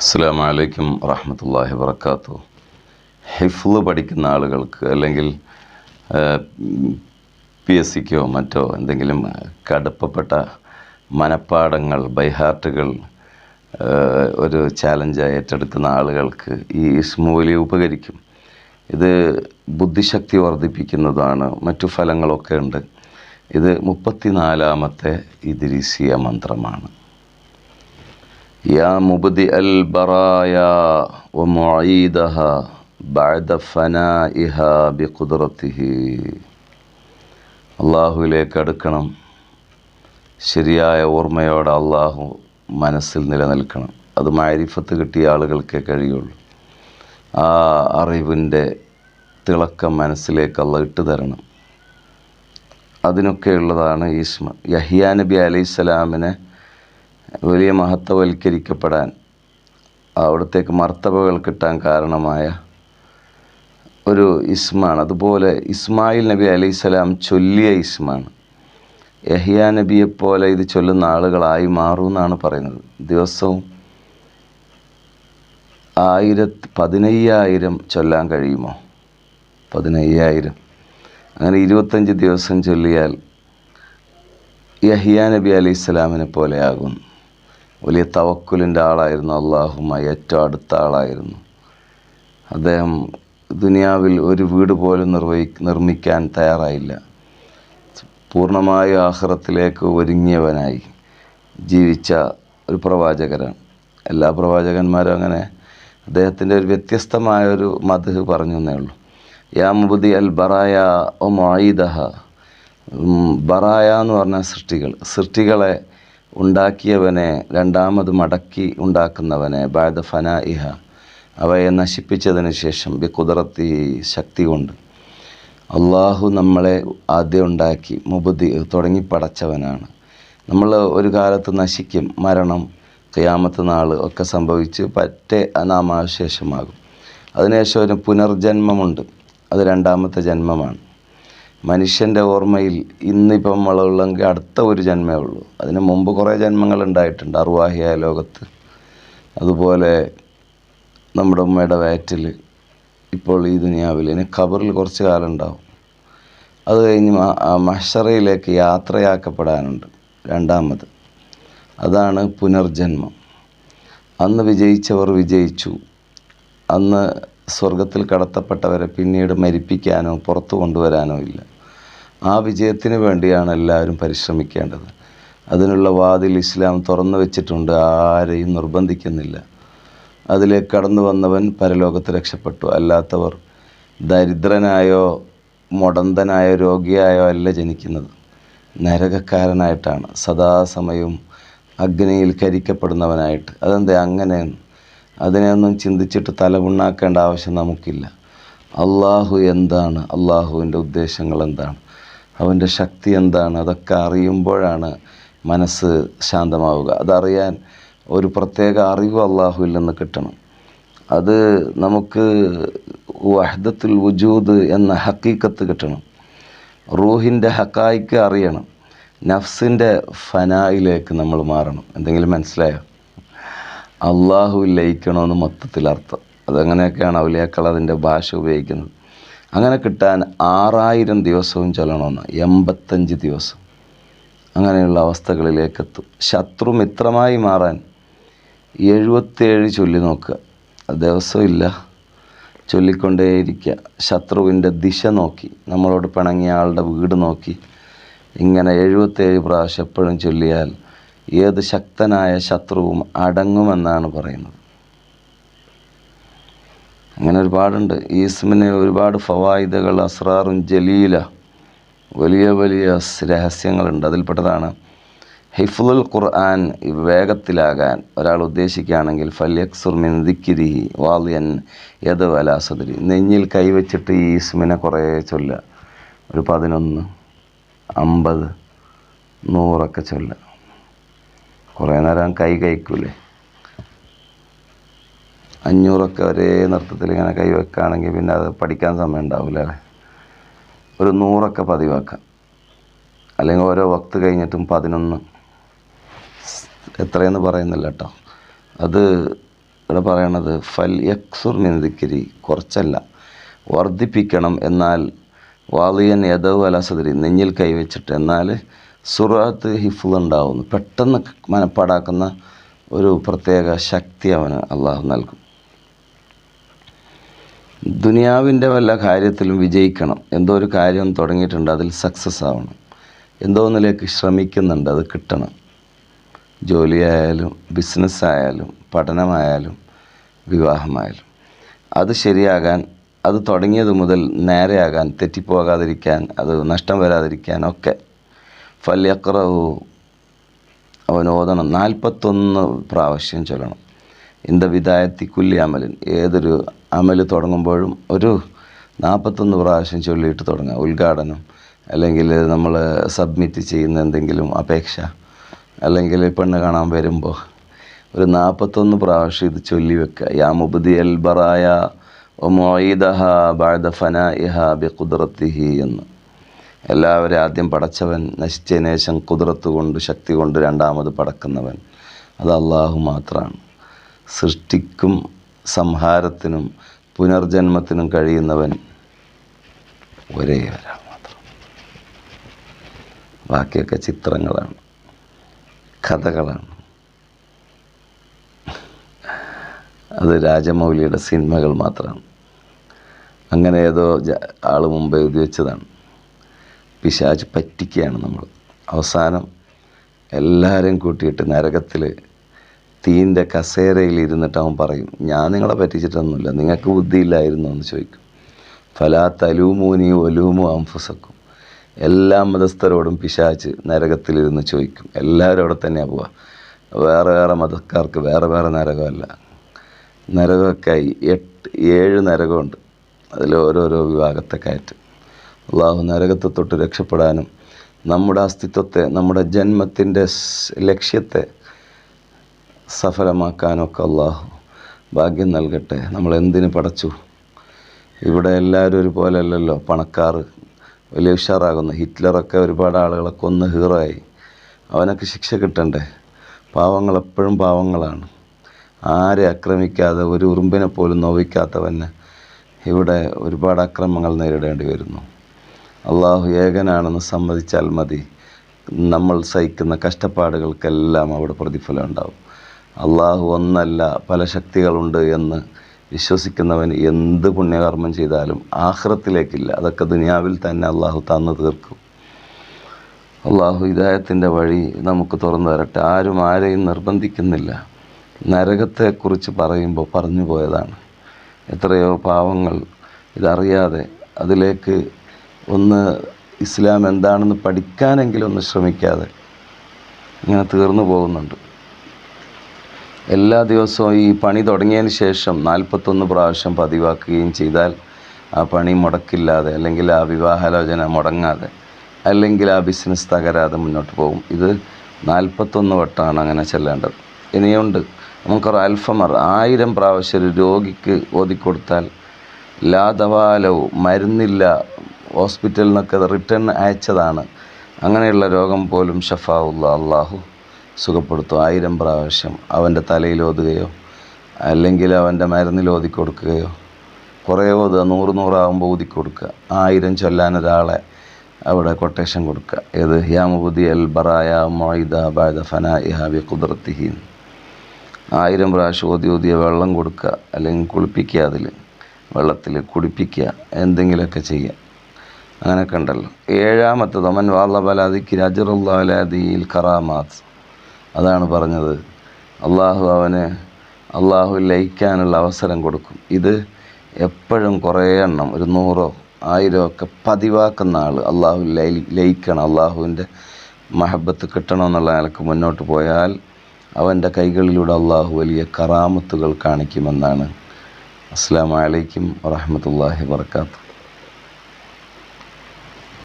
അസ്സാം വലൈക്കും വറഹമത്തല്ലാഹി വർക്കാത്തു ഹിഫ്ല് പഠിക്കുന്ന ആളുകൾക്ക് അല്ലെങ്കിൽ പി എസ് സിക്കോ മറ്റോ എന്തെങ്കിലും കടുപ്പപ്പെട്ട മനപ്പാടങ്ങൾ ബൈഹാർട്ടുകൾ ഒരു ചാലഞ്ചായി ഏറ്റെടുക്കുന്ന ആളുകൾക്ക് ഈ ഇസ്മു വലിയ ഉപകരിക്കും. ഇത് ബുദ്ധിശക്തി വർദ്ധിപ്പിക്കുന്നതാണ്. മറ്റു ഫലങ്ങളൊക്കെ ഉണ്ട്. ഇത് മുപ്പത്തിനാലാമത്തെ ഇദ്രീസിയ മന്ത്രമാണ്. يا مبدئ البرايا ومعيدها بعد فنائها بقدرته അള്ളാഹുവിലേക്ക് അടുക്കണം ശരിയായ ഓർമ്മയോടെ അള്ളാഹു മനസ്സിൽ നിലനിൽക്കണം അത് മാരിഫത്ത് കിട്ടിയ ആളുകൾക്കേ കഴിയുള്ളൂ ആ അറിവിൻ്റെ തിളക്കം മനസ്സിലേക്ക് അള്ള ഇട്ട് തരണം അതിനൊക്കെയുള്ളതാണ് ഈസ്മ യഹിയാ നബി അലൈഹി സ്വലാമിനെ വലിയ മഹത്വവൽക്കരിക്കപ്പെടാൻ അവിടത്തേക്ക് മർത്തബകൾ കിട്ടാൻ കാരണമായ ഒരു ഇസ്മാണ്. അതുപോലെ ഇസ്മായിൽ നബി അലൈഹി സ്വലാം ചൊല്ലിയ ഇസ്മാണ്. യഹിയ നബിയെപ്പോലെ ഇത് ചൊല്ലുന്ന ആളുകളായി മാറും എന്നാണ് പറയുന്നത്. ദിവസവും ആയിരത്തി പതിനയ്യായിരം ചൊല്ലാൻ കഴിയുമോ? പതിനയ്യായിരം. അങ്ങനെ ഇരുപത്തഞ്ച് ദിവസം ചൊല്ലിയാൽ യഹിയ നബി അലൈഹി സ്വലാമിനെ പോലെയാകും വലിയ തവക്കുലിന്റെ ആളായിരുന്നു. അള്ളാഹുമായി ഏറ്റവും അടുത്ത ആളായിരുന്നു. അദ്ദേഹം ദുനിയാവിൽ ഒരു വീട് പോലും നിർവഹി നിർമ്മിക്കാൻ തയ്യാറായില്ല. പൂർണമായ ആഹ്റത്തിലേക്ക് ഒരുങ്ങിയവനായി ജീവിച്ച ഒരു പ്രവാചകരാണ്. എല്ലാ പ്രവാചകന്മാരും അങ്ങനെ. അദ്ദേഹത്തിന്റെ ഒരു വ്യത്യസ്തമായ ഒരു മധു പറഞ്ഞു എന്നേ ഉള്ളൂ. യാ മുബുദി അൽ ബറായ ഒ മൊയ്ദഹ. ബറായ എന്ന് പറഞ്ഞ സൃഷ്ടികൾ. സൃഷ്ടികളെ ഉണ്ടാക്കിയവനെ രണ്ടാമത് മടക്കി ഉണ്ടാക്കുന്നവനെ ബാദ ഫന ഇഹ അവയെ നശിപ്പിച്ചതിന് ശേഷം ബി കുതിരത്തി ശക്തി കൊണ്ട്. അള്ളാഹു നമ്മളെ ആദ്യം ഉണ്ടാക്കി മുബുദ്ധി തുടങ്ങി പടച്ചവനാണ് നമ്മൾ ഒരു കാലത്ത് നശിക്കും മരണം ക്യാമത്ത് നാൾ ഒക്കെ സംഭവിച്ച് പറ്റേ നാമാവശേഷമാകും. അതിനുശേഷം ഒരു പുനർജന്മമുണ്ട്. അത് രണ്ടാമത്തെ ജന്മമാണ്. മനുഷ്യന്റെ ഓർമ്മയിൽ ഇന്നിപ്പം നമ്മളുള്ളെങ്കിൽ അടുത്ത ഒരു ജന്മേ ഉള്ളൂ. അതിന് മുമ്പ് കുറേ ജന്മങ്ങൾ ഉണ്ടായിട്ടുണ്ട്. അറുവാഹിയായ ലോകത്ത്. അതുപോലെ നമ്മുടെ ഉമ്മയുടെ വയറ്റിൽ ഇപ്പോൾ ഈ ദുനിയാവിൽ. ഇനി ഖബറിൽ കുറച്ച് കാലം ഉണ്ടാവും. അത് കഴിഞ്ഞ് മഷറയിലേക്ക് യാത്രയാക്കപ്പെടാനുണ്ട്. രണ്ടാമത്. അതാണ് പുനർജന്മം. അന്ന് വിജയിച്ചവർ വിജയിച്ചു. അന്ന് സ്വർഗത്തിൽ കടത്തപ്പെട്ടവരെ പിന്നീട് മരിപ്പിക്കാനോ പുറത്തു കൊണ്ടുവരാനോ ഇല്ല. ആ വിജയത്തിന് വേണ്ടിയാണ് എല്ലാവരും പരിശ്രമിക്കേണ്ടത്. അതിനുള്ള വാതിൽ ഇസ്ലാം തുറന്നു വെച്ചിട്ടുണ്ട് ആരെയും നിർബന്ധിക്കുന്നില്ല. അതിലേക്ക് കടന്നു വന്നവൻ പരലോകത്ത് രക്ഷപ്പെട്ടു. അല്ലാത്തവർ ദരിദ്രനായോ മുടന്തനായോ രോഗിയായോ അല്ല ജനിക്കുന്നത്. നരകക്കാരനായിട്ടാണ്. സദാസമയവും അഗ്നിയിൽ കരിക്കപ്പെടുന്നവനായിട്ട്. അതെന്താ അങ്ങനെയാണ് അതിനെയൊന്നും ചിന്തിച്ചിട്ട് തലമുണ്ണാക്കേണ്ട ആവശ്യം നമുക്കില്ല. അള്ളാഹു എന്താണ്? അള്ളാഹുവിന്റെ ഉദ്ദേശങ്ങൾ എന്താണ്? അവന്റെ ശക്തി എന്താണ്? അതൊക്കെ അറിയുമ്പോഴാണ് മനസ്സ് ശാന്തമാവുക. അതറിയാൻ ഒരു പ്രത്യേക അറിവ് അള്ളാഹുവിൽ നിന്ന് കിട്ടണം. അത് നമുക്ക് വഹദത്തുൽ വജൂദ് എന്ന ഹക്കീക്കത്ത് കിട്ടണം. റൂഹിന്റെ ഹക്കായിക്ക് അറിയണം. നഫ്സിന്റെ ഫനായിലേക്ക് നമ്മൾ മാറണം. എന്തെങ്കിലും മനസ്സിലായോ? അള്ളാഹു ലയിക്കണമെന്ന് മൊത്തത്തിൽ അർത്ഥം. അതങ്ങനെയൊക്കെയാണ് ഔലിയാക്കൾ അതിന്റെ ഭാഷ ഉപയോഗിക്കുന്നത്. അങ്ങനെ കിട്ടാൻ ആറായിരം ദിവസവും ചൊല്ലണമെന്ന് എൺപത്തഞ്ച് ദിവസം അങ്ങനെയുള്ള അവസ്ഥകളിലേക്ക് എത്തും ശത്രു മിത്രമായി മാറാൻ എഴുപത്തേഴ് ചൊല്ലി നോക്കുക. ദിവസമില്ല ചൊല്ലിക്കൊണ്ടേയിരിക്കുക. ശത്രുവിന്റെ ദിശ നോക്കി. നമ്മളോട് പിണങ്ങിയ ആളുടെ വീട് നോക്കി. ഇങ്ങനെ എഴുപത്തേഴ് പ്രാവശ്യം എപ്പോഴും ചൊല്ലിയാൽ ഏത് ശക്തനായ ശത്രുവും അടങ്ങുമെന്നാണ് പറയുന്നത്. അങ്ങനെ ഒരുപാടുണ്ട്. ഈസ്മിന് ഒരുപാട് ഫവായിദകൾ അസ്രാറും ജലീല വലിയ വലിയ രഹസ്യങ്ങളുണ്ട്. അതിൽപ്പെട്ടതാണ് ഹിഫുൽ ഖുർആൻ വേഗത്തിലാകാൻ ഒരാൾ ഉദ്ദേശിക്കുകയാണെങ്കിൽ ഫല്യക്സുർ ദിക്കിരി വാലിയൻ യദ് വലാസദരി നെഞ്ഞിൽ കൈവച്ചിട്ട് ഈ ഈസ്മിനെ കുറേ ചൊല്ല ഒരു പതിനൊന്ന് അമ്പത് നൂറൊക്കെ ചൊല്ല കുറേ നേരം കൈ കഴിക്കൂലേ. അഞ്ഞൂറൊക്കെ ഒരേ നൃത്തത്തിൽ ഇങ്ങനെ കൈ വെക്കുകയാണെങ്കിൽ പിന്നെ അത് പഠിക്കാൻ സമയം ഉണ്ടാവില്ല ഒരു നൂറൊക്കെ പതിവാക്കാം. അല്ലെങ്കിൽ ഓരോ വക്ത് കഴിഞ്ഞിട്ടും പതിനൊന്ന്. എത്രയെന്ന് പറയുന്നില്ല കേട്ടോ. അത് ഇവിടെ പറയണത് ഫൽ യക്സുർ മിന്ദിക്കിരി കുറച്ചല്ല. വർദ്ധിപ്പിക്കണം എന്നാൽ വാളിയൻ യദവ് അലസദരി നെഞ്ഞിൽ കൈവച്ചിട്ട് എന്നാൽ സുറാത്ത് ഹിഫുൾ ഉണ്ടാവുന്നു. പെട്ടെന്ന് മനപ്പാടാക്കുന്ന ഒരു പ്രത്യേക ശക്തി അവന് അള്ളാഹു നൽകും. ദുനിയാവിന്റെ വല്ല കാര്യത്തിലും വിജയിക്കണം. എന്തോ ഒരു കാര്യം തുടങ്ങിയിട്ടുണ്ട് അതിൽ സക്സസ് ആവണം. എന്തോ ഒന്നിലേക്ക് ശ്രമിക്കുന്നുണ്ട് അത് കിട്ടണം. ജോലിയായാലും ബിസിനസ്സായാലും പഠനമായാലും വിവാഹമായാലും. അത് ശരിയാകാൻ അത് തുടങ്ങിയത് മുതൽ നേരെയാകാൻ തെറ്റിപ്പോകാതിരിക്കാൻ അത് നഷ്ടം വരാതിരിക്കാൻ ഒക്കെ ഫല്യക്രവു അവൻ ഓതണം നാൽപ്പത്തൊന്ന് പ്രാവശ്യം ചൊല്ലണം. ഇന്ത വിദായത്തി കുല്ലി അമലിൻ. ഏതൊരു അമൽ തുടങ്ങുമ്പോഴും ഒരു നാൽപ്പത്തൊന്ന് പ്രാവശ്യം ചൊല്ലിയിട്ട് തുടങ്ങുക ഉദ്ഘാടനം അല്ലെങ്കിൽ നമ്മൾ സബ്മിറ്റ് ചെയ്യുന്ന എന്തെങ്കിലും അപേക്ഷ അല്ലെങ്കിൽ പെണ്ണ് കാണാൻ വരുമ്പോൾ ഒരു നാൽപ്പത്തൊന്ന് പ്രാവശ്യം ഇത് ചൊല്ലി വെക്കുക. യാ മുബദി അൽ ബറായ ഒമോയിദഹ ബാദ ഇഹ ബി കുദ്റത്തിഹി എന്ന്. എല്ലാവരും ആദ്യം പടച്ചവൻ നശിച്ചതിന് ശേഷം കുതിരത്ത് കൊണ്ട് ശക്തി കൊണ്ട് രണ്ടാമത് പടക്കുന്നവൻ. അത് അള്ളാഹു മാത്രമാണ് സൃഷ്ടിക്കും സംഹാരത്തിനും പുനർജന്മത്തിനും കഴിയുന്നവൻ ഒരേ ഒരാൾ മാത്രം. ബാക്കിയൊക്കെ ചിത്രങ്ങളാണ് കഥകളാണ്. അത് രാജമൗലിയുടെ സിനിമകൾ മാത്രമാണ് അങ്ങനെ ഏതോ ആൾ മുമ്പ് എഴുതി വെച്ചതാണ്. പിശാച് പറ്റിക്കുകയാണ് നമ്മൾ. അവസാനം എല്ലാവരെയും കൂട്ടിയിട്ട് നരകത്തിൽ തീന്റെ കസേരയിൽ ഇരുന്നിട്ട് അവൻ പറയും ഞാൻ നിങ്ങളെ പറ്റിച്ചിട്ടൊന്നുമില്ല നിങ്ങൾക്ക് ബുദ്ധിയില്ലായിരുന്നു എന്ന് ചോദിക്കും. ഫലാ തലൂമൂനി ഒലൂമു അംഫുസക്കും. എല്ലാ മതസ്ഥരോടും പിശാച്ച് നരകത്തിലിരുന്ന് ചോദിക്കും. എല്ലാവരും അവിടെ തന്നെയാണ് പോവുക. വേറെ വേറെ മതക്കാർക്ക് വേറെ വേറെ നരകമല്ല. നരകമൊക്കെയായി എട്ട് ഏഴ് നരകമുണ്ട്. അതിൽ ഓരോരോ വിഭാഗത്തെ കയറ്റ്. അള്ളാഹു നരകത്തെ തൊട്ട് രക്ഷപ്പെടാനും നമ്മുടെ അസ്തിത്വത്തെ നമ്മുടെ ജന്മത്തിന്റെ ലക്ഷ്യത്തെ സഫലമാക്കാനൊക്കെ അള്ളാഹു ഭാഗ്യം നൽകട്ടെ. നമ്മൾ എന്തിന് പടച്ചു? ഇവിടെ എല്ലാവരും ഒരുപോലെ അല്ലല്ലോ. പണക്കാർ വലിയ ഉഷാറാകുന്നു. ഹിറ്റ്ലറൊക്കെ ഒരുപാട് ആളുകളെ കൊന്ന് ഹീറോ ആയി അവനൊക്കെ ശിക്ഷ കിട്ടണ്ടേ? പാവങ്ങൾ എപ്പോഴും പാവങ്ങളാണ്. ആരെ ആക്രമിക്കാതെ ഒരു ഉറുമ്പിനെ പോലും നോവിക്കാത്തവന് ഇവിടെ ഒരുപാട് അക്രമങ്ങൾ നേരിടേണ്ടി വരുന്നു. അള്ളാഹു ഏകനാണെന്ന് സമ്മതിച്ചാൽ മതി. നമ്മൾ സഹിക്കുന്ന കഷ്ടപ്പാടുകൾക്കെല്ലാം അവിടെ പ്രതിഫലം ഉണ്ടാവും. അള്ളാഹു ഒന്നല്ല പല ശക്തികളുണ്ട് എന്ന് വിശ്വസിക്കുന്നവൻ എന്ത് പുണ്യകർമ്മം ചെയ്താലും ആഹ്റത്തിലേക്കില്ല. അതൊക്കെ ദുനിയാവിൽ തന്നെ അള്ളാഹു തന്നു തീർക്കും. അള്ളാഹു ഹിദായത്തിന്റെ വഴി നമുക്ക് തുറന്നു തരട്ടെ. ആരും ആരെയും നിർബന്ധിക്കുന്നില്ല. നരകത്തെക്കുറിച്ച് പറയുമ്പോൾ പറഞ്ഞു പോയതാണ്. എത്രയോ പാവങ്ങൾ ഇതറിയാതെ അതിലേക്ക് ഒന്ന് ഇസ്ലാം എന്താണെന്ന് പഠിക്കാനെങ്കിലും ഒന്ന് ശ്രമിക്കാതെ ഇങ്ങനെ തീർന്നു പോകുന്നുണ്ട്. എല്ലാ ദിവസവും ഈ പണി തുടങ്ങിയതിന് ശേഷം നാൽപ്പത്തൊന്ന് പ്രാവശ്യം പതിവാക്കുകയും ചെയ്താൽ ആ പണി മുടക്കില്ലാതെ അല്ലെങ്കിൽ ആ വിവാഹാലോചന മുടങ്ങാതെ അല്ലെങ്കിൽ ആ ബിസിനസ് തകരാതെ മുന്നോട്ട് പോകും. ഇത് നാൽപ്പത്തൊന്ന് വട്ടമാണ് അങ്ങനെ ചെല്ലേണ്ടത്. ഇനിയുണ്ട്. നമുക്കൊരു അൽഫമർ ആയിരം പ്രാവശ്യം ഒരു രോഗിക്ക് ഓതിക്കൊടുത്താൽ ലാതവാലവും മരുന്നില്ല ഹോസ്പിറ്റലിൽ നിന്നൊക്കെ റിട്ടേൺ അയച്ചതാണ്. അങ്ങനെയുള്ള രോഗം പോലും ഷഫാവുള്ള അള്ളാഹു സുഖപ്പെടുത്തും. ആയിരം പ്രാവശ്യം അവന്റെ തലയിൽ ഓതുകയോ അല്ലെങ്കിൽ അവന്റെ മരുന്നിൽ ഓതി കൊടുക്കുകയോ കുറേ ഓതുക നൂറ് നൂറാകുമ്പോൾ ഊതി കൊടുക്കുക ആയിരം ചൊല്ലാൻ ഒരാളെ അവിടെ കൊട്ടേഷൻ കൊടുക്കുക. ഏത്? ഹിയാമുബുദി അൽ ബറായ മൊയ്ദ ബാദ ഫന ഇഹാബി കുതിർത്തിഹീൻ ആയിരം പ്രാവശ്യം ഓതി ഓതിയ വെള്ളം കൊടുക്കുക. അല്ലെങ്കിൽ കുളിപ്പിക്കുക അതിൽ. വെള്ളത്തിൽ കുടിപ്പിക്കുക എന്തെങ്കിലുമൊക്കെ ചെയ്യുക. അങ്ങനെയൊക്കെ ഉണ്ടല്ലോ ഏഴാമത്തത് ഒമൻ വാള്ളബലാദിക്ക് അജറുല്ലാലാദിയിൽ ഖറാമാത്ത് അതാണ് പറഞ്ഞത്. അള്ളാഹു അവന് അള്ളാഹു ലയിക്കാനുള്ള അവസരം കൊടുക്കും. ഇത് എപ്പോഴും കുറേ എണ്ണം ഒരു നൂറോ ആയിരോ ഒക്കെ പതിവാക്കുന്ന ആൾ അള്ളാഹു ലയിക്കണം. അള്ളാഹുവിന്റെ മഹബത്ത് കിട്ടണമെന്നുള്ള നിലയ്ക്ക് മുന്നോട്ട് പോയാൽ അവന്റെ കൈകളിലൂടെ അള്ളാഹു വലിയ കറാമത്തുകൾ കാണിക്കുമെന്നാണ്. അസ്സാം വലൈക്കും വാഹമത്തല്ലാഹി വർക്കാത്തു